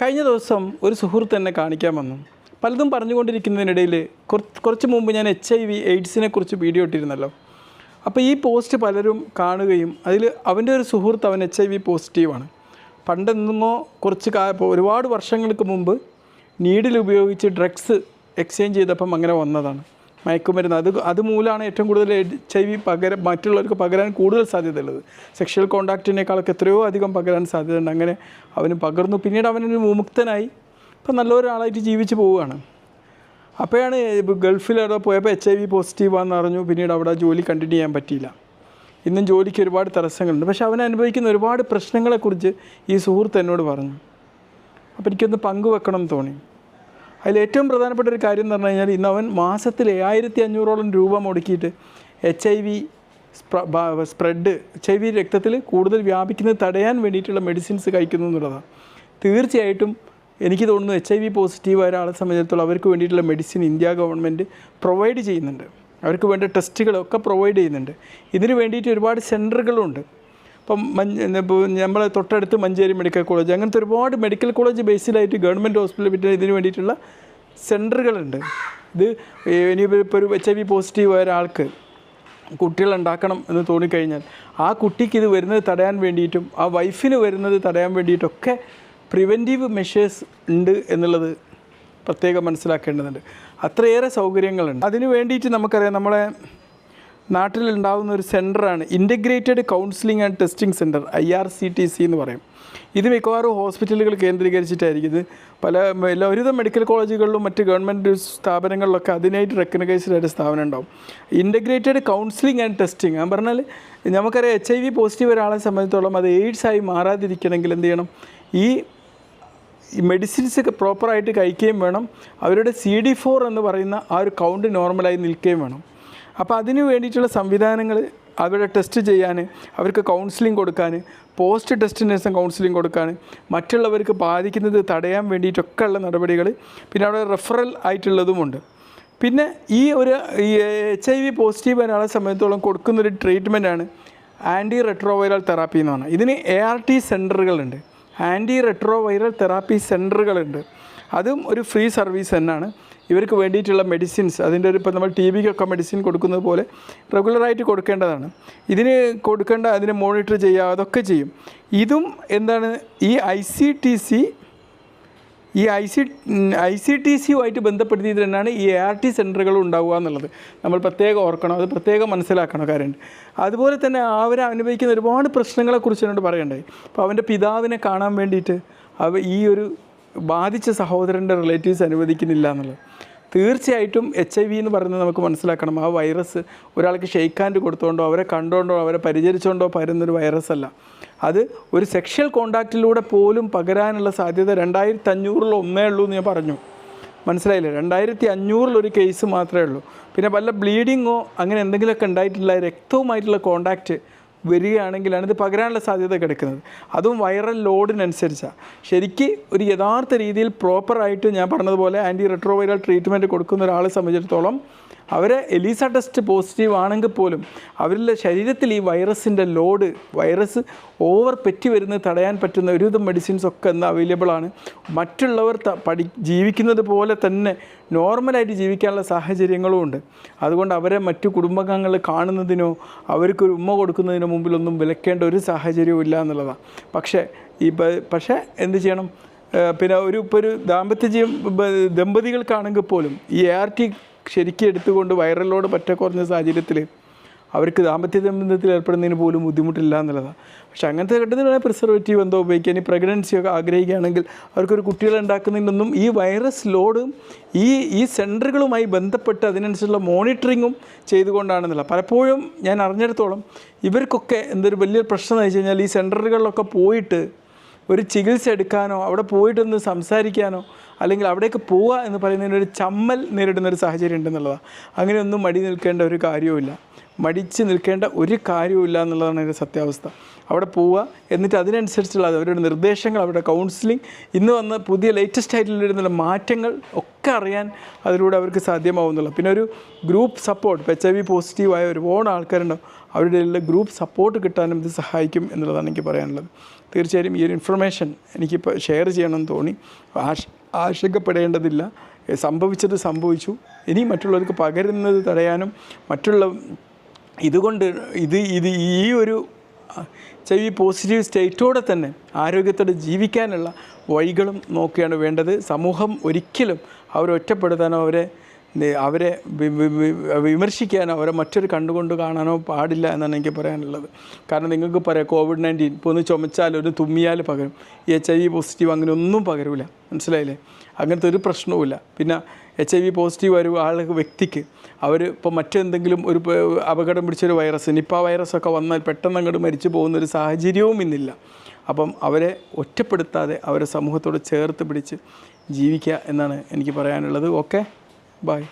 കഴിഞ്ഞ ദിവസം ഒരു സുഹൃത്ത് എന്നെ കാണിക്കാൻ വന്നു. പലതും പറഞ്ഞുകൊണ്ടിരിക്കുന്നതിനിടയിൽ കുറച്ച് മുമ്പ് ഞാൻ എച്ച് ഐ വി എയ്ഡ്സിനെ കുറിച്ച് വീഡിയോ ഇട്ടിരുന്നല്ലോ. അപ്പോൾ ഈ പോസ്റ്റ് പലരും കാണുകയും അതിൽ അവന്റെ ഒരു സുഹൃത്ത് അവൻ എച്ച് ഐ വി പോസിറ്റീവാണ് പണ്ടെന്നോ കുറച്ച് കാ ഒരുപാട് വർഷങ്ങൾക്ക് മുമ്പ് നീഡിൽ ഉപയോഗിച്ച് ഡ്രഗ്സ് എക്സ്ചേഞ്ച് ചെയ്തപ്പം അങ്ങനെ വന്നതാണ്. മയക്കുമരുന്ന് അത് അതുമൂലമാണ് ഏറ്റവും കൂടുതൽ എച്ച് ഐ വി പകരം മറ്റുള്ളവർക്ക് പകരാൻ കൂടുതൽ സാധ്യതയുള്ളത്. സെക്ഷൽ കോണ്ടാക്റ്റിനേക്കാളൊക്കെ എത്രയോ അധികം പകരാൻ സാധ്യതയുണ്ട്. അങ്ങനെ അവന് പകർന്നു. പിന്നീട് അവനൊരു വിമുക്തനായി. ഇപ്പം നല്ലൊരാളായിട്ട് ജീവിച്ച് പോവുകയാണ്. അപ്പോഴാണ് ഗൾഫിൽ അവിടെ പോയപ്പോൾ എച്ച് ഐ വി പോസിറ്റീവാന്ന് അറിഞ്ഞു. പിന്നീട് അവിടെ ജോലി കണ്ടിന്യൂ ചെയ്യാൻ പറ്റിയില്ല. ഇന്നും ജോലിക്ക് ഒരുപാട് തടസ്സങ്ങളുണ്ട്. പക്ഷെ അവൻ അനുഭവിക്കുന്ന ഒരുപാട് പ്രശ്നങ്ങളെക്കുറിച്ച് ഈ സുഹൃത്ത് എന്നോട് പറഞ്ഞു. അപ്പോൾ എനിക്കൊന്ന് പങ്കുവെക്കണം തോന്നി. അതിൽ ഏറ്റവും പ്രധാനപ്പെട്ട ഒരു കാര്യം എന്ന് പറഞ്ഞു കഴിഞ്ഞാൽ ഇന്ന് അവൻ മാസത്തിൽ ഏഴായിരത്തി അഞ്ഞൂറോളം രൂപ മുടക്കിയിട്ട് H I V spread H I V രക്തത്തിൽ കൂടുതൽ വ്യാപിക്കുന്നത് തടയാൻ വേണ്ടിയിട്ടുള്ള മെഡിസിൻസ് കഴിക്കുന്നു എന്നുള്ളതാണ്. തീർച്ചയായിട്ടും എനിക്ക് തോന്നുന്നു എച്ച് ഐ വി പോസിറ്റീവ് ആയ ഒരാളെ സംബന്ധിച്ചിടത്തോളം അവർക്ക് വേണ്ടിയിട്ടുള്ള മെഡിസിൻ ഇന്ത്യ ഗവൺമെന്റ് പ്രൊവൈഡ് ചെയ്യുന്നുണ്ട്. അവർക്ക് വേണ്ട ടെസ്റ്റുകളൊക്കെ പ്രൊവൈഡ് ചെയ്യുന്നുണ്ട്. ഇതിന് വേണ്ടിയിട്ട് ഒരുപാട് സെന്ററുകളുണ്ട് ഇപ്പം നമ്മളെ തൊട്ടടുത്ത് മഞ്ചേരി മെഡിക്കൽ കോളേജ് അങ്ങനത്തെ ഒരുപാട് മെഡിക്കൽ കോളേജ് ബേസിലായിട്ട് ഗവൺമെന്റ് ഹോസ്പിറ്റൽ വിട്ട് ഇതിന് വേണ്ടിയിട്ടുള്ള സെന്ററുകളുണ്ട് ഇത് ഇനി ഇപ്പോൾ ഒരു എച്ച് ഐ വി പോസിറ്റീവ് ആയ ഒരാൾക്ക് കുട്ടികളുണ്ടാക്കണം എന്ന് തോന്നിക്കഴിഞ്ഞാൽ ആ കുട്ടിക്ക് ഇത് വരുന്നത് തടയാൻ വേണ്ടിയിട്ടും ആ വൈഫിന് വരുന്നത് തടയാൻ വേണ്ടിയിട്ടൊക്കെ പ്രിവെന്റീവ് മെഷേഴ്സ് ഉണ്ട് എന്നുള്ളത് പ്രത്യേകം മനസ്സിലാക്കേണ്ടതുണ്ട്. അത്രയേറെ സൗകര്യങ്ങളുണ്ട്. അതിന് വേണ്ടിയിട്ട് നമുക്കറിയാം നമ്മളെ നാട്ടിലുണ്ടാകുന്ന ഒരു സെന്ററാണ് integrated counselling and testing centre I R C T C എന്ന് പറയും. ഇത് മിക്കവാറും ഹോസ്പിറ്റലുകൾ കേന്ദ്രീകരിച്ചിട്ടായിരിക്കും ഇത്. പല എല്ലാ ഒരുവിധം മെഡിക്കൽ കോളേജുകളിലും മറ്റ് ഗവൺമെന്റ് സ്ഥാപനങ്ങളിലൊക്കെ അതിനായിട്ട് റെക്കഗ്നൈസ്ഡ് ആയിട്ട് സ്ഥാപനം ഉണ്ടാവും. ഇന്റഗ്രേറ്റഡ് കൗൺസിലിംഗ് ആൻഡ് ടെസ്റ്റിംഗ് ഞാൻ പറഞ്ഞാൽ നമുക്കറിയാം എച്ച് ഐ വി പോസിറ്റീവ് ഒരാളെ സംബന്ധിച്ചോളം അത് എയ്ഡ്സ് ആയി മാറാതിരിക്കണമെങ്കിൽ എന്ത് ചെയ്യണം? ഈ ഈ മെഡിസിൻസ് പ്രോപ്പറായിട്ട് കഴിക്കുകയും വേണം. അവരുടെ സി ഡി ഫോർ എന്ന് പറയുന്ന ആ ഒരു കൗണ്ട് നോർമലായി നിൽക്കുകയും വേണം. അപ്പോൾ അതിന് വേണ്ടിയിട്ടുള്ള സംവിധാനങ്ങൾ അവരെ ടെസ്റ്റ് ചെയ്യാൻ അവർക്ക് കൗൺസിലിംഗ് കൊടുക്കാൻ പോസ്റ്റ് ടെസ്റ്റിന് ശേഷം കൗൺസിലിംഗ് കൊടുക്കാൻ മറ്റുള്ളവർക്ക് ബാധിക്കുന്നത് തടയാൻ വേണ്ടിയിട്ടൊക്കെ ഉള്ള നടപടികൾ പിന്നെ അവിടെ റെഫറൽ ആയിട്ടുള്ളതുമുണ്ട്. പിന്നെ ഈ ഒരു ഈ എച്ച് ഐ വി പോസിറ്റീവ് ഒരാളെ സംബന്ധിച്ചോളം കൊടുക്കുന്നൊരു ട്രീറ്റ്മെന്റാണ് ആന്റി റെട്രോവൈറൽ തെറാപ്പി എന്ന് പറഞ്ഞാൽ ഇതിന് എ ആർ ടി സെന്ററുകളുണ്ട് ആന്റി റെട്രോ വൈറൽ തെറാപ്പി സെന്ററുകളുണ്ട് അതും ഒരു ഫ്രീ സർവീസ് തന്നെയാണ്. ഇവർക്ക് വേണ്ടിയിട്ടുള്ള മെഡിസിൻസ് അതിന്റെ ഒരു ഇപ്പോൾ നമ്മൾ ടി ബിക്കൊക്കെ മെഡിസിൻ കൊടുക്കുന്നത് പോലെ റെഗുലറായിട്ട് കൊടുക്കേണ്ടതാണ്. ഇതിന് കൊടുക്കേണ്ട അതിനെ മോണിറ്റർ ചെയ്യുക അതൊക്കെ ചെയ്യും. ഇതും എന്താണ് ഈ ഐ സി ടി സി ഈ I C I C T സിയുമായിട്ട് ബന്ധപ്പെടുത്തിയത് തന്നെയാണ് ഈ എ ആർ ടി സെന്ററുകൾ ഉണ്ടാവുക എന്നുള്ളത്. നമ്മൾ പ്രത്യേകം ഓർക്കണം അത് പ്രത്യേകം മനസ്സിലാക്കണം കാര്യം. അതുപോലെ തന്നെ അവർ അനുഭവിക്കുന്ന ഒരുപാട് പ്രശ്നങ്ങളെക്കുറിച്ച് എന്നോട് പറയണ്ടായി അപ്പോൾ അവന്റെ പിതാവിനെ കാണാൻ വേണ്ടിയിട്ട് അവ ഈ ഒരു ബാധിച്ച സഹോദരന്റെ റിലേറ്റീവ്സ് അനുവദിക്കുന്നില്ല എന്നുള്ളത്. തീർച്ചയായിട്ടും എച്ച് ഐ വി എന്ന് പറയുന്നത് നമുക്ക് മനസ്സിലാക്കണം. ആ വൈറസ് ഒരാൾക്ക് ഷെയ്ക്ക് ഹാൻഡ് കൊടുത്തുകൊണ്ടോ അവരെ കണ്ടുകൊണ്ടോ അവരെ പരിചരിച്ചുകൊണ്ടോ പരുന്നൊരു വൈറസ് അല്ല. അത് ഒരു സെക്ഷൽ കോണ്ടാക്റ്റിലൂടെ പോലും പകരാനുള്ള സാധ്യത രണ്ടായിരത്തി അഞ്ഞൂറിൽ ഒന്നേ ഉള്ളൂ എന്ന് ഞാൻ പറഞ്ഞു. മനസ്സിലായില്ലേ? രണ്ടായിരത്തി അഞ്ഞൂറിലൊരു കേസ് മാത്രമേ ഉള്ളൂ. പിന്നെ വല്ല ബ്ലീഡിങ്ങോ അങ്ങനെ എന്തെങ്കിലുമൊക്കെ ഉണ്ടായിട്ടുള്ള രക്തവുമായിട്ടുള്ള കോണ്ടാക്റ്റ് വരികയാണെങ്കിലാണ് ഇത് പകരാനുള്ള സാധ്യത കിടക്കുന്നത്. അതും വൈറൽ ലോഡിനനുസരിച്ചാണ് ശരിക്ക് ഒരു യഥാർത്ഥ രീതിയിൽ പ്രോപ്പറായിട്ട് ഞാൻ പറഞ്ഞതുപോലെ ആന്റി റെട്രോവൈറൽ ട്രീറ്റ്മെന്റ് കൊടുക്കുന്ന ഒരാളെ സംബന്ധിച്ചിടത്തോളം അവരെ എലീസ ടെസ്റ്റ് പോസിറ്റീവ് ആണെങ്കിൽ പോലും അവരുടെ ശരീരത്തിൽ ഈ വൈറസിന്റെ ലോഡ് വൈറസ് ഓവർ പെറ്റി വരുന്നത് തടയാൻ പറ്റുന്ന ഒരുവിധം മെഡിസിൻസ് ഒക്കെ ഇന്ന് അവൈലബിൾ ആണ്. മറ്റുള്ളവർ പഠി ജീവിക്കുന്നത് പോലെ തന്നെ നോർമലായിട്ട് ജീവിക്കാനുള്ള സാഹചര്യങ്ങളും ഉണ്ട്. അതുകൊണ്ട് അവരെ മറ്റു കുടുംബാംഗങ്ങൾ കാണുന്നതിനോ അവർക്ക് ഒരു ഉമ്മ കൊടുക്കുന്നതിനോ മുമ്പിലൊന്നും വിലക്കേണ്ട ഒരു സാഹചര്യവും ഇല്ല എന്നുള്ളതാണ്. പക്ഷേ ഈ പക്ഷേ എന്ത് ചെയ്യണം? പിന്നെ ഒരു ഇപ്പോൾ ഒരു ദാമ്പത്യ ജീവ ദമ്പതികൾക്കാണെങ്കിൽ പോലും ഈ എ ആർ ടി ശരിക്കും എടുത്തുകൊണ്ട് വൈറലോട് പറ്റ കുറഞ്ഞ സാഹചര്യത്തിൽ അവർക്ക് ദാമ്പത്യ ബന്ധത്തിൽ ഏർപ്പെടുന്നതിന് പോലും ബുദ്ധിമുട്ടില്ല എന്നുള്ളതാണ്. പക്ഷെ അങ്ങനത്തെ ഘട്ടത്തിൽ പ്രിസർവേറ്റീവ് എന്തോ ഉപയോഗിക്കാൻ ഈ പ്രഗ്നൻസി ഒക്കെ ആഗ്രഹിക്കുകയാണെങ്കിൽ അവർക്കൊരു കുട്ടികളെ ഉണ്ടാക്കുന്നതിനൊന്നും ഈ വൈറസ് ലോഡ് ഈ ഈ സെന്ററുകളുമായി ബന്ധപ്പെട്ട് അതിനനുസരിച്ചുള്ള മോണിറ്ററിങ്ങും ചെയ്തുകൊണ്ടാണെന്നുള്ള പലപ്പോഴും ഞാൻ അറിഞ്ഞിടത്തോളം ഇവർക്കൊക്കെ എന്തൊരു വലിയൊരു പ്രശ്നം എന്ന് വെച്ച് കഴിഞ്ഞാൽ ഈ സെന്ററുകളിലൊക്കെ പോയിട്ട് ഒരു ചികിത്സ എടുക്കാനോ അവിടെ പോയിട്ടൊന്ന് സംസാരിക്കാനോ അല്ലെങ്കിൽ അവിടേക്ക് പോവുക എന്ന് പറയുന്നതിന് ഒരു ചമ്മൽ നേരിടുന്ന ഒരു സാഹചര്യം ഉണ്ടെന്നുള്ളതാണ് അങ്ങനെയൊന്നും മടി നിൽക്കേണ്ട ഒരു കാര്യവുമില്ല. മടിച്ച് നിൽക്കേണ്ട ഒരു കാര്യവുമില്ല എന്നുള്ളതാണ് ഒരു സത്യാവസ്ഥ. അവിടെ പോവുക എന്നിട്ട് അതിനനുസരിച്ചുള്ള അവരുടെ നിർദ്ദേശങ്ങൾ അവരുടെ കൗൺസിലിംഗ് ഇന്ന് വന്ന പുതിയ ലേറ്റസ്റ്റ് ആയിട്ടുള്ള വരുന്ന മാറ്റങ്ങൾ ഒക്കെ അറിയാൻ അതിലൂടെ അവർക്ക് സാധ്യമാവുന്നുള്ളൂ പിന്നെ ഒരു group support H I V പോസിറ്റീവായ ഒരുപാട് ആൾക്കാരുണ്ടാവും. അവരുടെ ഗ്രൂപ്പ് സപ്പോർട്ട് കിട്ടാനും ഇത് സഹായിക്കും എന്നുള്ളതാണ് എനിക്ക് പറയാനുള്ളത്. തീർച്ചയായും ഈ ഒരു ഇൻഫർമേഷൻ എനിക്കിപ്പോൾ ഷെയർ ചെയ്യണമെന്ന് തോന്നി. ആശ ആശങ്കപ്പെടേണ്ടതില്ല. സംഭവിച്ചത് സംഭവിച്ചു. ഇനി മറ്റുള്ളവർക്ക് പകരുന്നത് തടയാനും മറ്റുള്ള ഇതുകൊണ്ട് ഇത് ഇത് ഈ ഒരു ചെവി പോസിറ്റീവ് സ്റ്റേറ്റോടെ തന്നെ ആരോഗ്യത്തോടെ ജീവിക്കാനുള്ള വഴികളും നോക്കിയാണ് വേണ്ടത്. സമൂഹം ഒരിക്കലും അവരെ ഒറ്റപ്പെടുത്താനോ അവരെ അവരെ വി- വി- വി- വിമർശിക്കാനോ അവരെ മറ്റൊരു കണ്ടുകൊണ്ട് കാണാനോ പാടില്ല എന്നാണ് എനിക്ക് പറയാനുള്ളത്. കാരണം നിങ്ങൾക്ക് പറയാം കോവിഡ് നയന്റീൻ ഇപ്പോൾ ഒന്ന് ചുമച്ചാൽ ഒരു തുമ്മിയാൽ പകരും. എച്ച് ഐ വി പോസിറ്റീവ് അങ്ങനെ ഒന്നും പകരൂല. മനസ്സിലായില്ലേ? അങ്ങനത്തെ ഒരു പ്രശ്നവുമില്ല. പിന്നെ എച്ച് ഐ വി പോസിറ്റീവ് ഒരു ആൾ വ്യക്തിക്ക്. അവർ ഇപ്പോൾ മറ്റെന്തെങ്കിലും ഒരു അപകടം പിടിച്ചൊരു വൈറസ് നിപ്പ വൈറസൊക്കെ വന്നാൽ പെട്ടെന്ന് അങ്ങോട്ട് മരിച്ചു പോകുന്ന ഒരു സാഹചര്യവും ഇന്നില്ല. അപ്പം അവരെ ഒറ്റപ്പെടുത്താതെ അവരെ സമൂഹത്തോട് ചേർത്ത് പിടിച്ച് ജീവിക്കുക എന്നാണ് എനിക്ക് പറയാനുള്ളത്. Okay Bye.